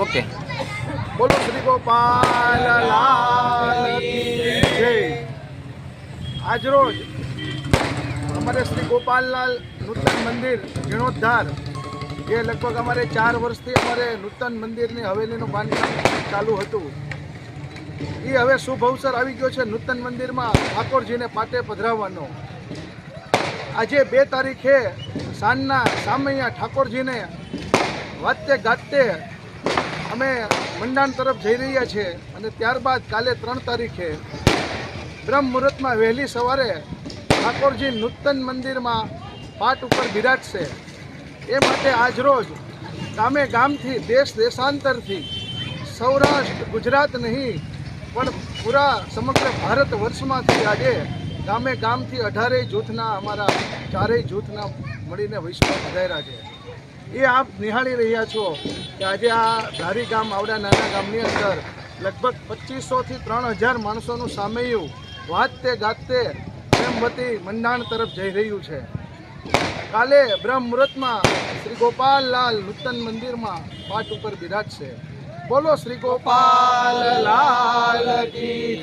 Okay. બોલો શ્રી ગોપાલ લાલ આજરોજ અમારે શ્રી ગોપાલલાલ નૂતન મંદિર જીર્ણોદ્ધાર, જે લગભગ અમારે ચાર વર્ષથી અમારે નૂતન મંદિરની હવેલીનું બાંધકામ ચાલુ હતું. એ હવે શુભ અવસર આવી ગયો છે નૂતન મંદિરમાં ઠાકોરજીને પાટે પધરાવવાનો. આજે બે તારીખે સાંજના સામૈયા ઠાકોરજીને વાતે ગાતે અમે મંડાણ તરફ જઈ રહ્યા છીએ અને ત્યારબાદ કાલે ત્રણ તારીખે બ્રહ્મ મુહૂર્તમાં વહેલી સવારે ઠાકોરજી નૂતન મંદિરમાં પાટ ઉપર બિરાજશે. એ માટે આજરોજ ગામે ગામથી, દેશ દેશાંતરથી, સૌરાષ્ટ્ર, ગુજરાત નહીં, પણ પૂરા સમગ્ર ભારત વર્ષમાંથી આજે ગામે ગામથી અઢારેય જૂથના, અમારા ચારેય જૂથના મળીને વિશ્વ પધાર્યા છે. એ આપ નિહાળી રહ્યા છો કે આજે આ ધારી ગામ આવડા નાના ગામની અંદર લગભગ પચીસોથી ત્રણ હજાર માણસોનું સામૈયું વાતતે ગાતે પ્રેમવતી મંડાણ તરફ જઈ રહ્યું છે. કાલે બ્રહ્મ મુહૂર્તમાં શ્રી ગોપાલલાલ નૂતન મંદિરમાં પાટ ઉપર બિરાજશે. બોલો શ્રી ગોપાલ લાલ શ્રી